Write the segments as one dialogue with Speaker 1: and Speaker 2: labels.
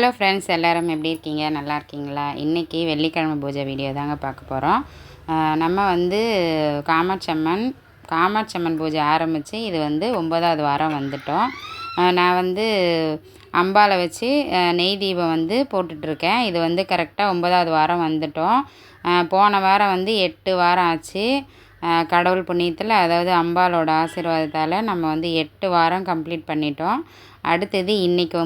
Speaker 1: hello friends எல்லோரும் எப்படி இருக்கீங்க நல்லா இருக்கீங்களா இன்றைக்கி வெள்ளிக்கிழமை பூஜை வீடியோ தாங்க பார்க்க போகிறோம் நம்ம வந்து காமாட்சம்மன் காமாட்சம்மன் பூஜை ஆரம்பித்து இது வந்து ஒன்பதாவது வாரம் வந்துட்டோம் நான் வந்து அம்பாவை வச்சு நெய் தீபம் வந்து போட்டுட்ருக்கேன் இது வந்து கரெக்டாக ஒன்பதாவது வாரம் வந்துட்டோம் போன வாரம் வந்து எட்டு வாரம் ஆச்சு கடவுள் புண்ணியத்தில் அதாவது அம்பாலோட ஆசீர்வாதத்தால் நம்ம வந்து எட்டு வாரம் கம்ப்ளீட் பண்ணிட்டோம் அடுத்தது இன்றைக்கி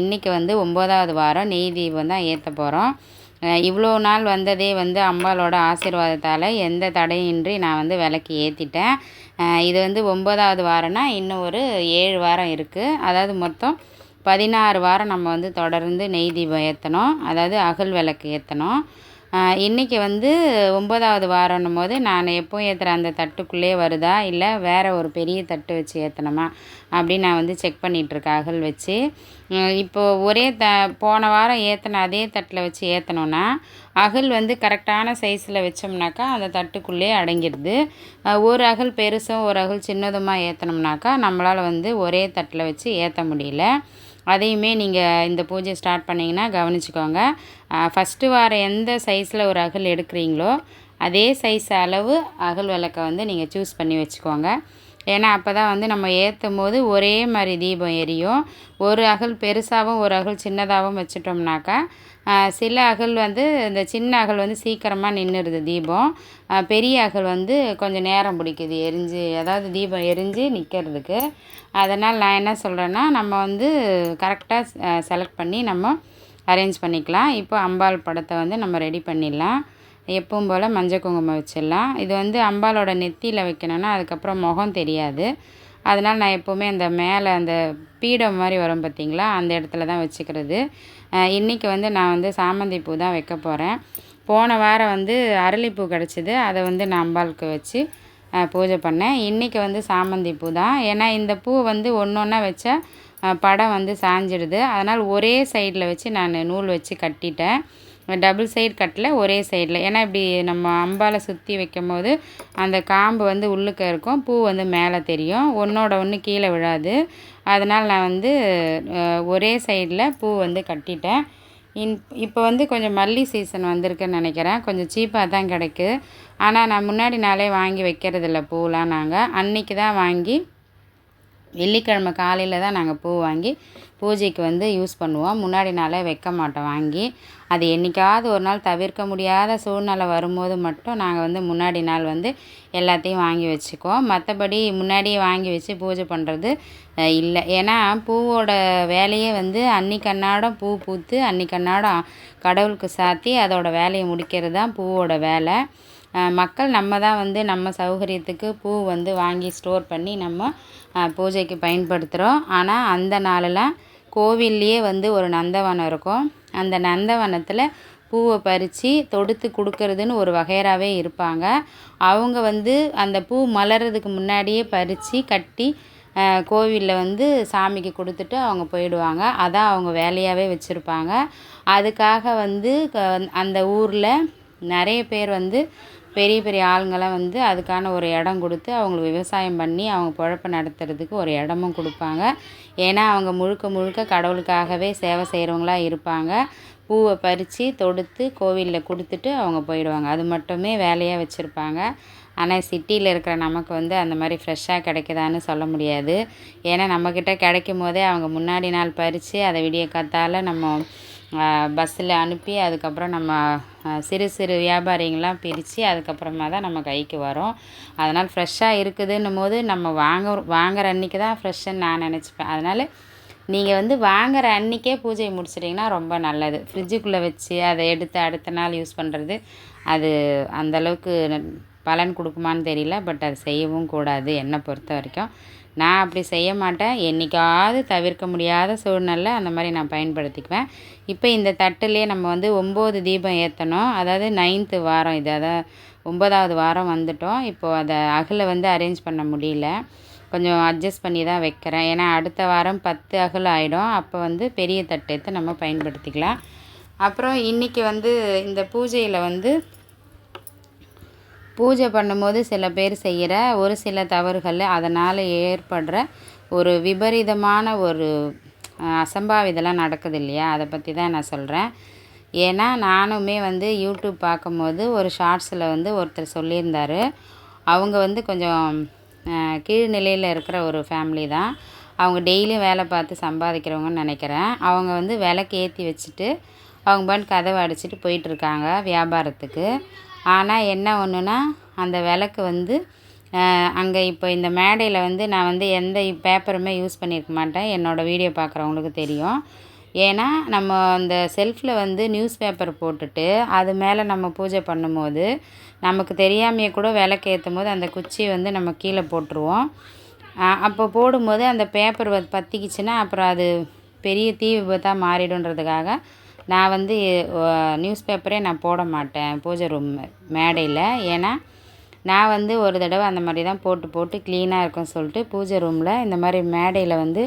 Speaker 1: இன்றைக்கி வந்து ஒம்போதாவது வாரம் நெய் தீபம் தான் ஏற்ற போகிறோம் இவ்வளோ நாள் வந்ததே வந்து அம்பாலோட ஆசீர்வாதத்தால் எந்த தடையின்றி நான் வந்து விளக்கு ஏற்றிட்டேன் இது வந்து ஒம்பதாவது வாரம்னா இன்னும் ஒரு ஏழு வாரம் இருக்குது அதாவது மொத்தம் பதினாறு வாரம் நம்ம வந்து தொடர்ந்து நெய் தீபம் ஏற்றணும் அதாவது அகல் விளக்கு ஏற்றணும் இன்றைக்கி வந்து ஒம்பதாவது வாரம்னும் போது நான் எப்போ ஏற்றுற அந்த தட்டுக்குள்ளேயே வருதா இல்லை வேறு ஒரு பெரிய தட்டு வச்சு ஏற்றணுமா அப்படின்னு நான் வந்து செக் பண்ணிகிட்ருக்கேன் அகல் வச்சு இப்போது ஒரே த போன வாரம் ஏற்றின அதே தட்டில் வச்சு ஏற்றினோன்னா அகல் வந்து கரெக்டான சைஸில் வச்சோம்னாக்கா அந்த தட்டுக்குள்ளே அடங்கிடுது ஒரு அகல் பெருசும் ஒரு அகல் சின்னதுமாக ஏற்றினோம்னாக்கா நம்மளால் வந்து ஒரே தட்டில் வச்சு ஏற்ற முடியல அதையுமே நீங்கள் இந்த பூஜை ஸ்டார்ட் பண்ணிங்கன்னா கவனிச்சுக்கோங்க ஃபஸ்ட்டு வார எந்த சைஸில் ஒரு அகல் எடுக்கிறீங்களோ அதே சைஸ் அளவு அகல் விளக்கை வந்து நீங்கள் சூஸ் பண்ணி வச்சுக்கோங்க ஏன்னா அப்போ தான் வந்து நம்ம ஏற்றும் போது ஒரே மாதிரி தீபம் எரியும் ஒரு அகல் பெருசாகவும் ஒரு அகல் சின்னதாகவும் வச்சுட்டோம்னாக்கா சில அகல் வந்து இந்த சின்ன அகல் வந்து சீக்கிரமாக நின்றுடுது தீபம் பெரிய அகல் வந்து கொஞ்சம் நேரம் பிடிக்குது எரிஞ்சு அதாவது தீபம் எரிஞ்சு நிற்கிறதுக்கு அதனால் நான் என்ன சொல்கிறேன்னா நம்ம வந்து கரெக்டாக செலக்ட் பண்ணி நம்ம அரேஞ்ச் பண்ணிக்கலாம் இப்போ அம்பாள் படத்தை வந்து நம்ம ரெடி பண்ணிடலாம் எப்பவும் போல் மஞ்சள் குங்குமம் வச்சிடலாம் இது வந்து அம்பாலோட நெத்தியில் வைக்கணும்னா அதுக்கப்புறம் முகம் தெரியாது அதனால் நான் எப்போவுமே அந்த மேலே அந்த பீடம் மாதிரி வரும் பார்த்திங்களா அந்த இடத்துல தான் வச்சுக்கிறது இன்றைக்கி வந்து நான் வந்து சாமந்தி பூ தான் வைக்க போகிறேன் போன வாரம் வந்து அரளிப்பூ கிடச்சிது அதை வந்து நான் அம்பாளுக்கு வச்சு பூஜை பண்ணேன் இன்றைக்கி வந்து சாமந்தி பூ தான் ஏன்னா இந்த பூ வந்து ஒன்று ஒன்றா வச்சா படம் வந்து சாஞ்சிடுது அதனால் ஒரே சைடில் வச்சு நான் நூல் வச்சு கட்டிட்டேன் டபுள் சைடு கட்டில் ஒரே சைடில் ஏன்னா இப்படி நம்ம அம்பால் சுற்றி வைக்கும் போது அந்த காம்பு வந்து உள்ளுக்க இருக்கும் பூ வந்து மேலே தெரியும் ஒன்றோட ஒன்று கீழே விழாது அதனால் நான் வந்து ஒரே சைடில் பூ வந்து கட்டிட்டேன் இன் இப்போ வந்து கொஞ்சம் மல்லி சீசன் வந்திருக்குன்னு நினைக்கிறேன் கொஞ்சம் சீப்பாக தான் கிடைக்கு ஆனால் நான் முன்னாடி நாளே வாங்கி வைக்கிறதில்ல பூலாம் நாங்கள் அன்றைக்கி தான் வாங்கி வெள்ளிக்கிழமை காலையில் தான் நாங்கள் பூ வாங்கி பூஜைக்கு வந்து யூஸ் பண்ணுவோம் முன்னாடி நாளே வைக்க மாட்டோம் வாங்கி அது என்றைக்காவது ஒரு நாள் தவிர்க்க முடியாத சூழ்நிலை வரும்போது மட்டும் நாங்கள் வந்து முன்னாடி நாள் வந்து எல்லாத்தையும் வாங்கி வச்சுக்குவோம் மற்றபடி முன்னாடியே வாங்கி வச்சு பூஜை பண்ணுறது இல்லை ஏன்னா பூவோட வேலையே வந்து அன்னிக்கண்ணாடம் பூ பூத்து அன்னிக்கண்ணாடம் கடவுளுக்கு சாத்தி அதோடய வேலையை முடிக்கிறது தான் பூவோட வேலை மக்கள் நம்ம தான் வந்து நம்ம சௌகரியத்துக்கு பூ வந்து வாங்கி ஸ்டோர் பண்ணி நம்ம பூஜைக்கு பயன்படுத்துகிறோம் ஆனால் அந்த நாளெலாம் கோவில்லையே வந்து ஒரு நந்தவனம் இருக்கும் அந்த நந்தவனத்தில் பூவை பறித்து தொடுத்து கொடுக்கறதுன்னு ஒரு வகையராகவே இருப்பாங்க அவங்க வந்து அந்த பூ மலர்றதுக்கு முன்னாடியே பறித்து கட்டி கோவிலில் வந்து சாமிக்கு கொடுத்துட்டு அவங்க போயிடுவாங்க அதான் அவங்க வேலையாகவே வச்சுருப்பாங்க அதுக்காக வந்து அந்த ஊரில் நிறைய பேர் வந்து பெரிய பெரிய ஆளுங்களாம் வந்து அதுக்கான ஒரு இடம் கொடுத்து அவங்களுக்கு விவசாயம் பண்ணி அவங்க பிழப்ப நடத்துகிறதுக்கு ஒரு இடமும் கொடுப்பாங்க ஏன்னா அவங்க முழுக்க முழுக்க கடவுளுக்காகவே சேவை செய்கிறவங்களா இருப்பாங்க பூவை பறித்து தொடுத்து கோவிலில் கொடுத்துட்டு அவங்க போயிடுவாங்க அது மட்டுமே வேலையாக வச்சுருப்பாங்க ஆனால் சிட்டியில் இருக்கிற நமக்கு வந்து அந்த மாதிரி ஃப்ரெஷ்ஷாக கிடைக்குதான்னு சொல்ல முடியாது ஏன்னா நம்மக்கிட்ட கிடைக்கும் போதே அவங்க முன்னாடி நாள் பறித்து அதை விடிய காத்தால் நம்ம பஸ்ஸில் அனுப்பி அதுக்கப்புறம் நம்ம சிறு சிறு வியாபாரிங்களாம் பிரித்து அதுக்கப்புறமா தான் நம்ம கைக்கு வரும் அதனால் ஃப்ரெஷ்ஷாக இருக்குதுன்னும் போது நம்ம வாங்க வாங்குற அன்றைக்கி தான் ஃப்ரெஷ்ஷுன்னு நான் நினச்சிப்பேன் அதனால் நீங்கள் வந்து வாங்குற அன்றைக்கே பூஜையை முடிச்சிட்டிங்கன்னா ரொம்ப நல்லது ஃப்ரிட்ஜுக்குள்ளே வச்சு அதை எடுத்து அடுத்த நாள் யூஸ் பண்ணுறது அது அந்தளவுக்கு பலன் கொடுக்குமான்னு தெரியல பட் அது செய்யவும் கூடாது என்னை பொறுத்த வரைக்கும் நான் அப்படி செய்ய மாட்டேன் என்றைக்காவது தவிர்க்க முடியாத சூழ்நிலை அந்த மாதிரி நான் பயன்படுத்திக்குவேன் இப்போ இந்த தட்டுலேயே நம்ம வந்து ஒம்பது தீபம் ஏற்றணும் அதாவது நைன்த்து வாரம் இது அதாவது ஒம்பதாவது வாரம் வந்துட்டோம் இப்போது அதை அகலை வந்து அரேஞ்ச் பண்ண முடியல கொஞ்சம் அட்ஜஸ்ட் பண்ணி தான் வைக்கிறேன் ஏன்னா அடுத்த வாரம் பத்து அகல் ஆகிடும் அப்போ வந்து பெரிய எடுத்து நம்ம பயன்படுத்திக்கலாம் அப்புறம் இன்றைக்கி வந்து இந்த பூஜையில் வந்து பூஜை பண்ணும்போது சில பேர் செய்கிற ஒரு சில தவறுகள் அதனால் ஏற்படுற ஒரு விபரீதமான ஒரு அசம்பாவிதெல்லாம் நடக்குது இல்லையா அதை பற்றி தான் நான் சொல்கிறேன் ஏன்னா நானுமே வந்து யூடியூப் பார்க்கும்போது ஒரு ஷார்ட்ஸில் வந்து ஒருத்தர் சொல்லியிருந்தார் அவங்க வந்து கொஞ்சம் கீழ்நிலையில் இருக்கிற ஒரு ஃபேமிலி தான் அவங்க டெய்லியும் வேலை பார்த்து சம்பாதிக்கிறவங்கன்னு நினைக்கிறேன் அவங்க வந்து விலைக்கு ஏற்றி வச்சுட்டு அவங்க பாட்டு கதவை அடிச்சுட்டு போயிட்டுருக்காங்க வியாபாரத்துக்கு ஆனால் என்ன ஒன்றுன்னா அந்த விளக்கு வந்து அங்கே இப்போ இந்த மேடையில் வந்து நான் வந்து எந்த பேப்பருமே யூஸ் பண்ணியிருக்க மாட்டேன் என்னோடய வீடியோ பார்க்குறவங்களுக்கு தெரியும் ஏன்னா நம்ம அந்த செல்ஃபில் வந்து நியூஸ் பேப்பர் போட்டுட்டு அது மேலே நம்ம பூஜை பண்ணும்போது நமக்கு தெரியாமையே கூட விளக்கு ஏற்றும் போது அந்த குச்சி வந்து நம்ம கீழே போட்டுருவோம் அப்போ போடும்போது அந்த பேப்பர் பற்றிக்கிச்சுன்னா அப்புறம் அது பெரிய தீ விபத்தாக மாறிடுன்றதுக்காக நான் வந்து நியூஸ் பேப்பரே நான் போட மாட்டேன் பூஜை ரூம் மேடையில் ஏன்னா நான் வந்து ஒரு தடவை அந்த மாதிரி தான் போட்டு போட்டு க்ளீனாக இருக்கும்னு சொல்லிட்டு பூஜை ரூமில் இந்த மாதிரி மேடையில் வந்து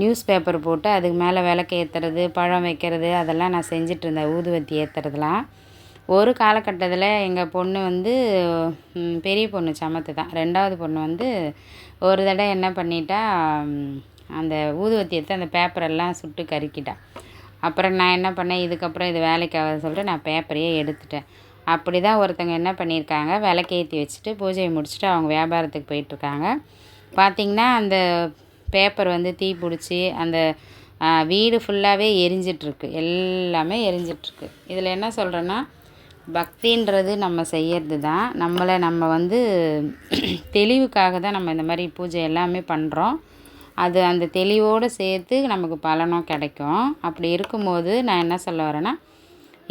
Speaker 1: நியூஸ் பேப்பர் போட்டு அதுக்கு மேலே விளக்கு ஏற்றுறது பழம் வைக்கிறது அதெல்லாம் நான் இருந்தேன் ஊதுவத்தி ஏற்றுறதுலாம் ஒரு காலகட்டத்தில் எங்கள் பொண்ணு வந்து பெரிய பொண்ணு சமத்து தான் ரெண்டாவது பொண்ணு வந்து ஒரு தடவை என்ன பண்ணிட்டா அந்த ஊதுவத்தி எடுத்து அந்த பேப்பரெல்லாம் சுட்டு கருக்கிட்டா அப்புறம் நான் என்ன பண்ணேன் இதுக்கப்புறம் இது வேலைக்கு ஆகாது சொல்லிட்டு நான் பேப்பரையே எடுத்துட்டேன் அப்படி தான் ஒருத்தங்க என்ன பண்ணியிருக்காங்க விளக்கேற்றி வச்சுட்டு பூஜையை முடிச்சுட்டு அவங்க வியாபாரத்துக்கு போயிட்டுருக்காங்க பார்த்திங்கன்னா அந்த பேப்பர் வந்து தீ பிடிச்சி அந்த வீடு ஃபுல்லாகவே எரிஞ்சிட்ருக்கு எல்லாமே எரிஞ்சிட்ருக்கு இதில் என்ன சொல்கிறேன்னா பக்தின்றது நம்ம செய்யறது தான் நம்மளை நம்ம வந்து தெளிவுக்காக தான் நம்ம இந்த மாதிரி பூஜை எல்லாமே பண்ணுறோம் அது அந்த தெளிவோடு சேர்த்து நமக்கு பலனும் கிடைக்கும் அப்படி இருக்கும்போது நான் என்ன சொல்ல வரேன்னா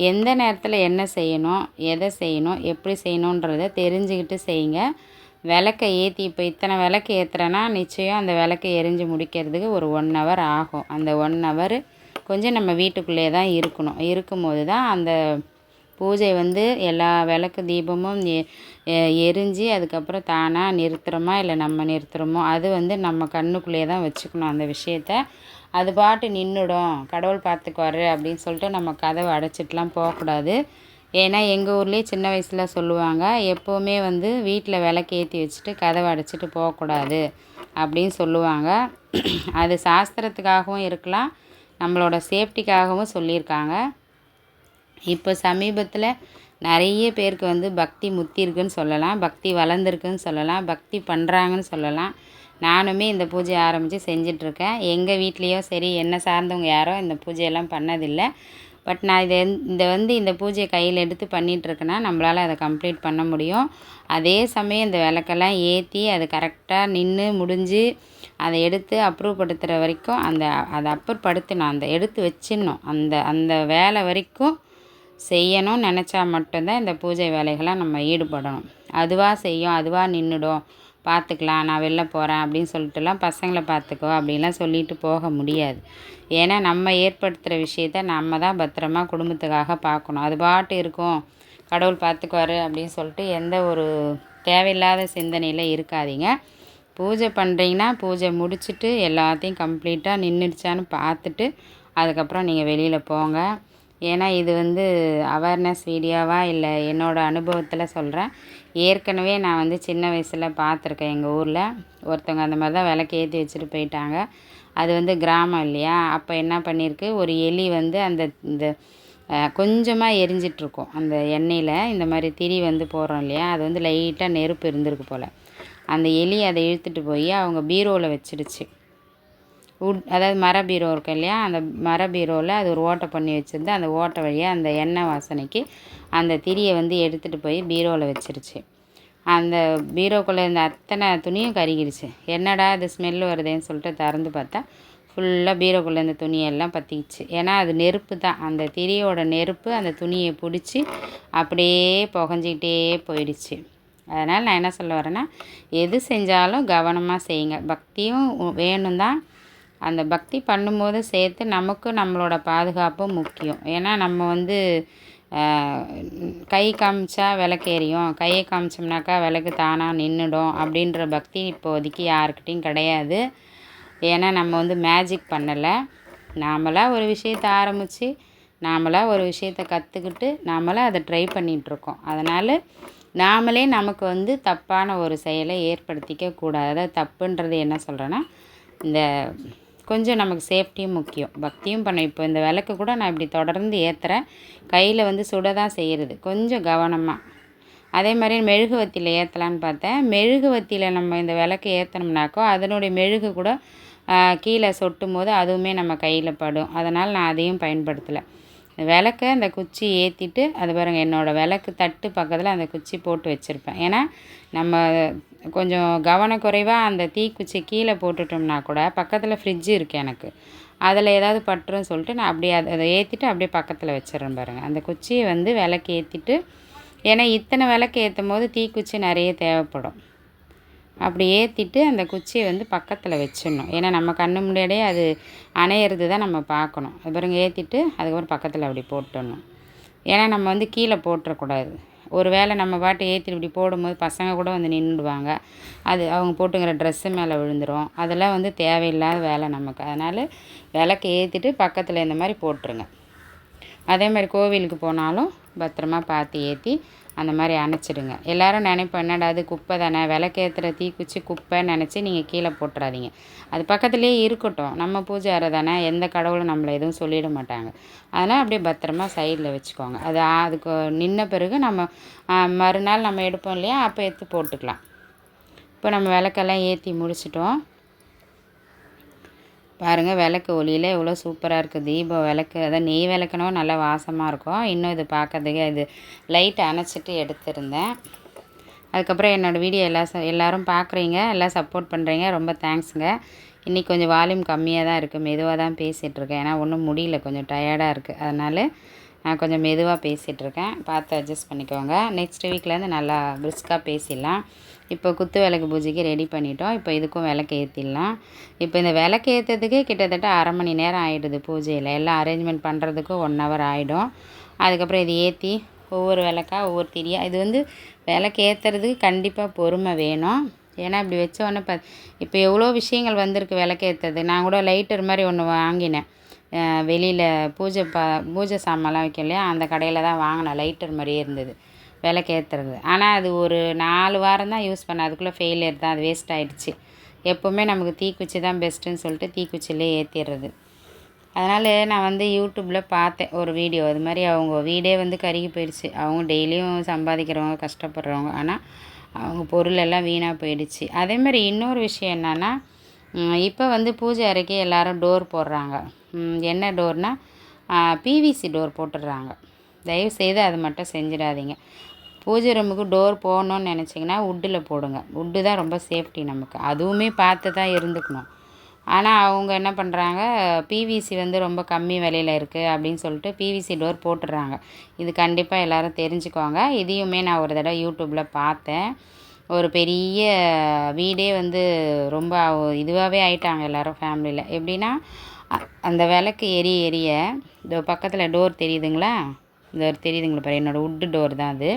Speaker 1: எந்த நேரத்தில் என்ன செய்யணும் எதை செய்யணும் எப்படி செய்யணுன்றத தெரிஞ்சுக்கிட்டு செய்யுங்க விளக்கை ஏற்றி இப்போ இத்தனை விளக்கு ஏற்றுறேன்னா நிச்சயம் அந்த விளக்கை எரிஞ்சு முடிக்கிறதுக்கு ஒரு ஒன் ஹவர் ஆகும் அந்த ஒன் ஹவர் கொஞ்சம் நம்ம வீட்டுக்குள்ளேயே தான் இருக்கணும் இருக்கும்போது தான் அந்த பூஜை வந்து எல்லா விளக்கு தீபமும் எரிஞ்சு அதுக்கப்புறம் தானாக நிறுத்துகிறோமா இல்லை நம்ம நிறுத்துகிறோமோ அது வந்து நம்ம கண்ணுக்குள்ளேயே தான் வச்சுக்கணும் அந்த விஷயத்த அது பாட்டு நின்றுடும் கடவுள் பார்த்துக்குவாரு அப்படின்னு சொல்லிட்டு நம்ம கதவை அடைச்சிட்டுலாம் போகக்கூடாது ஏன்னா எங்கள் ஊர்லேயே சின்ன வயசில் சொல்லுவாங்க எப்போவுமே வந்து வீட்டில் விளக்கு ஏற்றி வச்சுட்டு கதவை அடைச்சிட்டு போகக்கூடாது அப்படின்னு சொல்லுவாங்க அது சாஸ்திரத்துக்காகவும் இருக்கலாம் நம்மளோட சேஃப்டிக்காகவும் சொல்லியிருக்காங்க இப்போ சமீபத்தில் நிறைய பேருக்கு வந்து பக்தி முத்திருக்குன்னு சொல்லலாம் பக்தி வளர்ந்துருக்குன்னு சொல்லலாம் பக்தி பண்ணுறாங்கன்னு சொல்லலாம் நானுமே இந்த பூஜையை ஆரம்பித்து செஞ்சிட்ருக்கேன் எங்கள் வீட்லேயோ சரி என்னை சார்ந்தவங்க யாரோ இந்த பூஜையெல்லாம் பண்ணதில்லை பட் நான் இதை இந்த வந்து இந்த பூஜையை கையில் எடுத்து பண்ணிகிட்ருக்கேன்னா நம்மளால் அதை கம்ப்ளீட் பண்ண முடியும் அதே சமயம் இந்த விளக்கெல்லாம் ஏற்றி அது கரெக்டாக நின்று முடிஞ்சு அதை எடுத்து அப்ரூவ் படுத்துகிற வரைக்கும் அந்த அதை அப்புறப்படுத்தணும் அந்த எடுத்து வச்சிடணும் அந்த அந்த வேலை வரைக்கும் செய்யணும்னு நினச்சா மட்டும்தான் இந்த பூஜை வேலைகளை நம்ம ஈடுபடணும் அதுவாக செய்யும் அதுவாக நின்றுடும் பார்த்துக்கலாம் நான் வெளில போகிறேன் அப்படின்னு சொல்லிட்டுலாம் பசங்களை பார்த்துக்கோ அப்படின்லாம் சொல்லிட்டு போக முடியாது ஏன்னா நம்ம ஏற்படுத்துகிற விஷயத்த நம்ம தான் பத்திரமா குடும்பத்துக்காக பார்க்கணும் அது பாட்டு இருக்கும் கடவுள் பார்த்துக்குவாரு அப்படின்னு சொல்லிட்டு எந்த ஒரு தேவையில்லாத சிந்தனையில் இருக்காதீங்க பூஜை பண்ணுறீங்கன்னா பூஜை முடிச்சுட்டு எல்லாத்தையும் கம்ப்ளீட்டாக நின்றுடுச்சான்னு பார்த்துட்டு அதுக்கப்புறம் நீங்கள் வெளியில் போங்க ஏன்னா இது வந்து அவேர்னஸ் வீடியோவாக இல்லை என்னோடய அனுபவத்தில் சொல்கிறேன் ஏற்கனவே நான் வந்து சின்ன வயசில் பார்த்துருக்கேன் எங்கள் ஊரில் ஒருத்தவங்க அந்த மாதிரி தான் விளக்கு ஏற்றி வச்சுட்டு போயிட்டாங்க அது வந்து கிராமம் இல்லையா அப்போ என்ன பண்ணியிருக்கு ஒரு எலி வந்து அந்த இந்த கொஞ்சமாக எரிஞ்சிட்ருக்கும் அந்த எண்ணெயில் இந்த மாதிரி திரி வந்து போடுறோம் இல்லையா அது வந்து லைட்டாக நெருப்பு இருந்திருக்கு போல் அந்த எலி அதை இழுத்துட்டு போய் அவங்க பீரோவில் வச்சிடுச்சு உட் அதாவது மர பீரோ இருக்கு இல்லையா அந்த மர பீரோவில் அது ஒரு ஓட்டை பண்ணி வச்சுருந்து அந்த ஓட்டை வழியாக அந்த எண்ணெய் வாசனைக்கு அந்த திரியை வந்து எடுத்துகிட்டு போய் பீரோவில் வச்சிருச்சு அந்த பீரோக்குள்ளே இருந்த அத்தனை துணியும் கருகிடுச்சு என்னடா அது ஸ்மெல் வருதேன்னு சொல்லிட்டு திறந்து பார்த்தா ஃபுல்லாக பீரோக்குள்ளே இருந்த துணியெல்லாம் பற்றிக்கிச்சு ஏன்னா அது நெருப்பு தான் அந்த திரியோட நெருப்பு அந்த துணியை பிடிச்சி அப்படியே புகஞ்சிக்கிட்டே போயிடுச்சு அதனால் நான் என்ன சொல்ல வரேன்னா எது செஞ்சாலும் கவனமாக செய்யுங்க பக்தியும் வேணும் தான் அந்த பக்தி பண்ணும்போது சேர்த்து நமக்கும் நம்மளோட பாதுகாப்பும் முக்கியம் ஏன்னா நம்ம வந்து கை காமிச்சா விளக்கு எரியும் கையை காமிச்சோம்னாக்கா விளக்கு தானாக நின்றுடும் அப்படின்ற பக்தி இப்போதைக்கு யாருக்கிட்டேயும் கிடையாது ஏன்னா நம்ம வந்து மேஜிக் பண்ணலை நாமளாக ஒரு விஷயத்தை ஆரம்பித்து நாமளாக ஒரு விஷயத்தை கற்றுக்கிட்டு நாமளாக அதை ட்ரை பண்ணிகிட்ருக்கோம் அதனால் நாமளே நமக்கு வந்து தப்பான ஒரு செயலை ஏற்படுத்திக்க கூடாது அதாவது தப்புன்றது என்ன சொல்கிறேன்னா இந்த கொஞ்சம் நமக்கு சேஃப்டியும் முக்கியம் பக்தியும் பண்ண இப்போ இந்த விளக்கு கூட நான் இப்படி தொடர்ந்து ஏற்றுறேன் கையில் வந்து சுட தான் செய்கிறது கொஞ்சம் கவனமாக அதே மாதிரி மெழுகுவத்தியில் ஏற்றலான்னு பார்த்தேன் மெழுகுவத்தியில் நம்ம இந்த விளக்கு ஏற்றணும்னாக்கோ அதனுடைய மெழுகு கூட கீழே சொட்டும் போது அதுவுமே நம்ம கையில் படும் அதனால் நான் அதையும் பயன்படுத்தலை விளக்க அந்த குச்சி ஏற்றிட்டு அது பாருங்கள் என்னோடய விளக்கு தட்டு பக்கத்தில் அந்த குச்சி போட்டு வச்சுருப்பேன் ஏன்னா நம்ம கொஞ்சம் கவனக்குறைவாக அந்த தீக்குச்சி கீழே போட்டுட்டோம்னா கூட பக்கத்தில் ஃப்ரிட்ஜு இருக்குது எனக்கு அதில் ஏதாவது பட்டுரும் சொல்லிட்டு நான் அப்படியே அதை ஏற்றிட்டு அப்படியே பக்கத்தில் வச்சிடறேன் பாருங்கள் அந்த குச்சியை வந்து விளக்கு ஏற்றிட்டு ஏன்னா இத்தனை விளக்கு ஏற்றும் போது தீக்குச்சி நிறைய தேவைப்படும் அப்படி ஏற்றிட்டு அந்த குச்சியை வந்து பக்கத்தில் வச்சிடணும் ஏன்னா நம்ம கண்ணு முன்னாடியே அது அணையிறது தான் நம்ம பார்க்கணும் பிறகு ஏற்றிட்டு அதுக்கப்புறம் பக்கத்தில் அப்படி போட்டுடணும் ஏன்னா நம்ம வந்து கீழே போட்டுறக்கூடாது ஒரு வேளை நம்ம பாட்டு ஏற்றி இப்படி போடும்போது பசங்க கூட வந்து நின்றுடுவாங்க அது அவங்க போட்டுங்கிற ட்ரெஸ்ஸு மேலே விழுந்துடும் அதெல்லாம் வந்து தேவையில்லாத வேலை நமக்கு அதனால் விளக்கு ஏற்றிட்டு பக்கத்தில் இந்த மாதிரி போட்டுருங்க அதே மாதிரி கோவிலுக்கு போனாலும் பத்திரமா பார்த்து ஏற்றி அந்த மாதிரி அணைச்சிடுங்க எல்லோரும் நினைப்போம் என்னடா அது குப்பை தானே விளக்கேற்றுற தீக்குச்சி குப்பைன்னு நினச்சி நீங்கள் கீழே போட்டுறாதீங்க அது பக்கத்துலேயே இருக்கட்டும் நம்ம பூஜை அறை தானே எந்த கடவுளும் நம்மளை எதுவும் சொல்லிட மாட்டாங்க அதனால் அப்படியே பத்திரமா சைடில் வச்சுக்கோங்க அது அதுக்கு நின்ன பிறகு நம்ம மறுநாள் நம்ம எடுப்போம் இல்லையா அப்போ எடுத்து போட்டுக்கலாம் இப்போ நம்ம விளக்கெல்லாம் ஏற்றி முடிச்சிட்டோம் பாருங்கள் விளக்கு ஒளியில் எவ்வளோ சூப்பராக இருக்குது தீபம் விளக்கு அதான் நெய் விளக்குனவும் நல்லா வாசமாக இருக்கும் இன்னும் இது பார்க்கறதுக்கு இது லைட் அணைச்சிட்டு எடுத்திருந்தேன் அதுக்கப்புறம் என்னோடய வீடியோ எல்லா எல்லோரும் பார்க்குறீங்க எல்லாம் சப்போர்ட் பண்ணுறீங்க ரொம்ப தேங்க்ஸுங்க இன்றைக்கி கொஞ்சம் வால்யூம் கம்மியாக தான் இருக்குது மெதுவாக தான் பேசிகிட்ருக்கேன் ஏன்னா ஒன்றும் முடியல கொஞ்சம் டயர்டாக இருக்குது அதனால் நான் கொஞ்சம் மெதுவாக பேசிகிட்ருக்கேன் பார்த்து அட்ஜஸ்ட் பண்ணிக்கோங்க நெக்ஸ்ட் வீக்லேருந்து நல்லா பிரிஸ்காக பேசிடலாம் இப்போ குத்து விளக்கு பூஜைக்கு ரெடி பண்ணிட்டோம் இப்போ இதுக்கும் விளக்கு ஏற்றிடலாம் இப்போ இந்த விளக்கு ஏற்றுறதுக்கே கிட்டத்தட்ட அரை மணி நேரம் ஆகிடுது பூஜையில் எல்லாம் அரேஞ்ச்மெண்ட் பண்ணுறதுக்கும் ஒன் ஹவர் ஆகிடும் அதுக்கப்புறம் இது ஏற்றி ஒவ்வொரு விளக்கா ஒவ்வொரு திரியாக இது வந்து விளக்கு ஏற்றுறதுக்கு கண்டிப்பாக பொறுமை வேணும் ஏன்னா இப்படி உடனே ப இப்போ எவ்வளோ விஷயங்கள் வந்திருக்கு விளக்கேற்றது நான் கூட லைட்டர் மாதிரி ஒன்று வாங்கினேன் வெளியில் பூஜை ப பூஜை சாமான்லாம் வைக்கலையா அந்த கடையில் தான் வாங்கினேன் லைட்டர் மாதிரியே இருந்தது விலைக்கு ஏற்றுறது ஆனால் அது ஒரு நாலு வாரம் தான் யூஸ் பண்ண அதுக்குள்ளே ஃபெயிலியர் தான் அது வேஸ்ட் ஆகிடுச்சு எப்போவுமே நமக்கு தீக்குச்சி தான் பெஸ்ட்டுன்னு சொல்லிட்டு தீக்குச்சிலே ஏற்றிடுறது அதனால் நான் வந்து யூடியூப்பில் பார்த்தேன் ஒரு வீடியோ அது மாதிரி அவங்க வீடே வந்து கருகி போயிடுச்சு அவங்க டெய்லியும் சம்பாதிக்கிறவங்க கஷ்டப்படுறவங்க ஆனால் அவங்க பொருள் எல்லாம் வீணாக போயிடுச்சு அதேமாதிரி இன்னொரு விஷயம் என்னென்னா இப்போ வந்து பூஜை அறைக்கு எல்லோரும் டோர் போடுறாங்க என்ன டோர்னால் பிவிசி டோர் போட்டுடுறாங்க தயவுசெய்து அது மட்டும் செஞ்சிடாதீங்க பூஜை ரூமுக்கு டோர் போகணும்னு நினச்சிங்கன்னா வுட்டில் போடுங்க வுட்டு தான் ரொம்ப சேஃப்டி நமக்கு அதுவுமே பார்த்து தான் இருந்துக்கணும் ஆனால் அவங்க என்ன பண்ணுறாங்க பிவிசி வந்து ரொம்ப கம்மி விலையில் இருக்குது அப்படின்னு சொல்லிட்டு பிவிசி டோர் போட்டுடுறாங்க இது கண்டிப்பாக எல்லோரும் தெரிஞ்சுக்கோங்க இதையுமே நான் ஒரு தடவை யூடியூப்பில் பார்த்தேன் ஒரு பெரிய வீடே வந்து ரொம்ப இதுவாகவே ஆயிட்டாங்க எல்லோரும் ஃபேமிலியில் எப்படின்னா அந்த விளக்கு எரிய எரிய இந்த பக்கத்தில் டோர் தெரியுதுங்களா இந்த தெரியுதுங்களா பாரு என்னோடய உட்டு டோர் தான் அது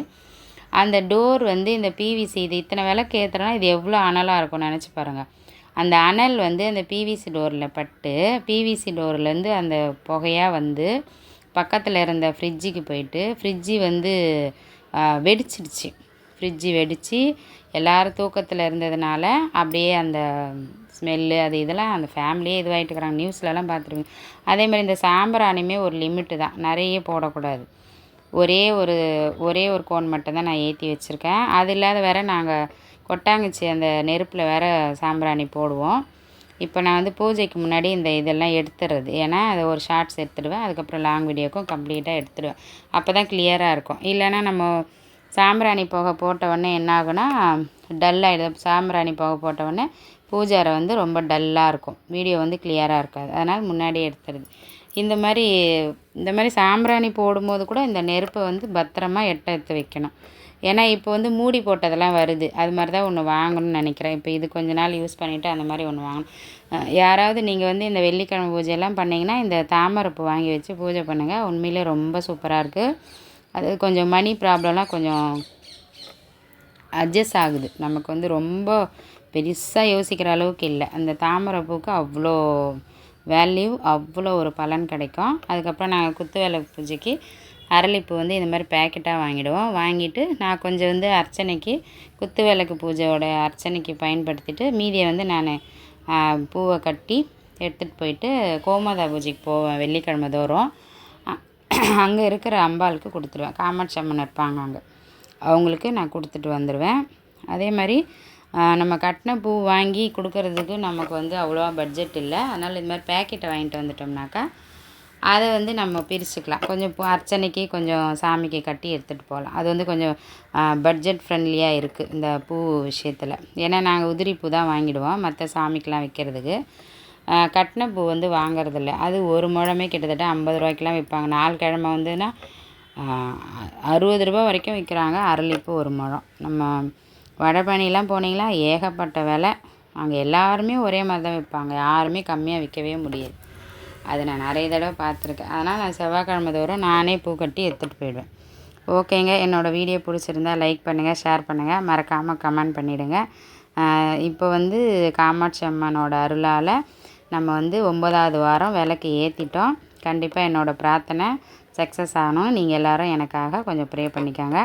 Speaker 1: அந்த டோர் வந்து இந்த பிவிசி இது இத்தனை விளக்கு ஏற்றுறனா இது எவ்வளோ அனலாக இருக்கும் நினச்சி பாருங்கள் அந்த அனல் வந்து அந்த பிவிசி டோரில் பட்டு பிவிசி டோர்லேருந்து அந்த புகையாக வந்து பக்கத்தில் இருந்த ஃப்ரிட்ஜுக்கு போயிட்டு ஃப்ரிட்ஜி வந்து வெடிச்சிடுச்சு ஃப்ரிட்ஜி வெடித்து எல்லோரும் தூக்கத்தில் இருந்ததுனால அப்படியே அந்த ஸ்மெல்லு அது இதெல்லாம் அந்த ஃபேமிலியே இதுவாகிட்டு இருக்கிறாங்க நியூஸ்லலாம் பார்த்துருவீங்க அதேமாதிரி இந்த சாம்பிராணியுமே ஒரு லிமிட்டு தான் நிறைய போடக்கூடாது ஒரே ஒரு ஒரே ஒரு கோன் மட்டும்தான் நான் ஏற்றி வச்சுருக்கேன் அது இல்லாத வேறு நாங்கள் கொட்டாங்குச்சி அந்த நெருப்பில் வேறு சாம்பிராணி போடுவோம் இப்போ நான் வந்து பூஜைக்கு முன்னாடி இந்த இதெல்லாம் எடுத்துடுறது ஏன்னா அதை ஒரு ஷார்ட்ஸ் எடுத்துடுவேன் அதுக்கப்புறம் லாங் வீடியோக்கும் கம்ப்ளீட்டாக எடுத்துடுவேன் அப்போ தான் கிளியராக இருக்கும் இல்லைன்னா நம்ம சாம்பிராணி புகை போட்டவுடனே என்ன ஆகுனா டல்லாகிடுது சாம்பிராணி புகை போட்டவுடனே பூஜாரை வந்து ரொம்ப டல்லாக இருக்கும் வீடியோ வந்து கிளியராக இருக்காது அதனால் முன்னாடியே எடுத்துடுது இந்த மாதிரி இந்த மாதிரி சாம்பிராணி போடும்போது கூட இந்த நெருப்பை வந்து பத்திரமா எட்ட எடுத்து வைக்கணும் ஏன்னா இப்போ வந்து மூடி போட்டதெல்லாம் வருது அது மாதிரி தான் ஒன்று வாங்கணும்னு நினைக்கிறேன் இப்போ இது கொஞ்ச நாள் யூஸ் பண்ணிவிட்டு அந்த மாதிரி ஒன்று வாங்கணும் யாராவது நீங்கள் வந்து இந்த வெள்ளிக்கிழமை பூஜையெல்லாம் பண்ணிங்கன்னா இந்த பூ வாங்கி வச்சு பூஜை பண்ணுங்கள் உண்மையிலே ரொம்ப சூப்பராக இருக்குது அது கொஞ்சம் மணி ப்ராப்ளம்லாம் கொஞ்சம் அட்ஜஸ்ட் ஆகுது நமக்கு வந்து ரொம்ப பெருசாக யோசிக்கிற அளவுக்கு இல்லை அந்த தாமரை பூக்கு அவ்வளோ வேல்யூ அவ்வளோ ஒரு பலன் கிடைக்கும் அதுக்கப்புறம் நாங்கள் குத்து வேலை பூஜைக்கு அரளிப்பூ வந்து இந்த மாதிரி பேக்கெட்டாக வாங்கிடுவோம் வாங்கிட்டு நான் கொஞ்சம் வந்து அர்ச்சனைக்கு குத்து விளக்கு பூஜையோட அர்ச்சனைக்கு பயன்படுத்திட்டு மீதியை வந்து நான் பூவை கட்டி எடுத்துகிட்டு போயிட்டு கோமாதா பூஜைக்கு போவேன் வெள்ளிக்கிழமை தோறும் அங்கே இருக்கிற அம்பாளுக்கு கொடுத்துருவேன் காமாட்சி அம்மன் இருப்பாங்க அங்கே அவங்களுக்கு நான் கொடுத்துட்டு வந்துடுவேன் அதே மாதிரி நம்ம கட்டின பூ வாங்கி கொடுக்கறதுக்கு நமக்கு வந்து அவ்வளோவா பட்ஜெட் இல்லை அதனால் இது மாதிரி பேக்கெட்டை வாங்கிட்டு வந்துட்டோம்னாக்கா அதை வந்து நம்ம பிரிச்சுக்கலாம் கொஞ்சம் அர்ச்சனைக்கு கொஞ்சம் சாமிக்கு கட்டி எடுத்துகிட்டு போகலாம் அது வந்து கொஞ்சம் பட்ஜெட் ஃப்ரெண்ட்லியாக இருக்குது இந்த பூ விஷயத்தில் ஏன்னா நாங்கள் உதிரி பூ தான் வாங்கிடுவோம் மற்ற சாமிக்கெலாம் வைக்கிறதுக்கு கட்டின பூ வந்து வாங்குறதில்ல அது ஒரு முழமே கிட்டத்தட்ட ஐம்பது ரூபாய்க்கெலாம் விற்பாங்க நாலு கிழமை வந்துன்னா அறுபது ரூபா வரைக்கும் விற்கிறாங்க அரளிப்பூ ஒரு முழம் நம்ம வடபழனிலாம் போனீங்களா ஏகப்பட்ட விலை அங்கே எல்லாருமே ஒரே மாதிரி தான் விற்பாங்க யாருமே கம்மியாக விற்கவே முடியாது அதை நான் நிறைய தடவை பார்த்துருக்கேன் அதனால் நான் செவ்வாய்க்கிழமை தோறும் நானே பூ கட்டி எடுத்துகிட்டு போயிடுவேன் ஓகேங்க என்னோடய வீடியோ பிடிச்சிருந்தா லைக் பண்ணுங்கள் ஷேர் பண்ணுங்கள் மறக்காமல் கமெண்ட் பண்ணிவிடுங்க இப்போ வந்து காமாட்சி அம்மனோட அருளால் நம்ம வந்து ஒம்பதாவது வாரம் விளக்கு ஏற்றிட்டோம் கண்டிப்பாக என்னோடய பிரார்த்தனை சக்ஸஸ் ஆகணும் நீங்கள் எல்லோரும் எனக்காக கொஞ்சம் ப்ரே பண்ணிக்கோங்க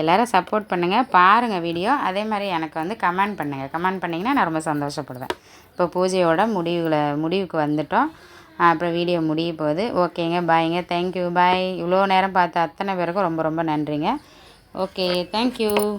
Speaker 1: எல்லோரும் சப்போர்ட் பண்ணுங்கள் பாருங்கள் வீடியோ அதே மாதிரி எனக்கு வந்து கமெண்ட் பண்ணுங்கள் கமெண்ட் பண்ணிங்கன்னா நான் ரொம்ப சந்தோஷப்படுவேன் இப்போ பூஜையோட முடிவுகளை முடிவுக்கு வந்துட்டோம் அப்புறம் வீடியோ முடிய போகுது ஓகேங்க பாய்ங்க தேங்க்யூ பாய் இவ்வளோ நேரம் பார்த்த அத்தனை பேருக்கும் ரொம்ப ரொம்ப நன்றிங்க ஓகே தேங்க்யூ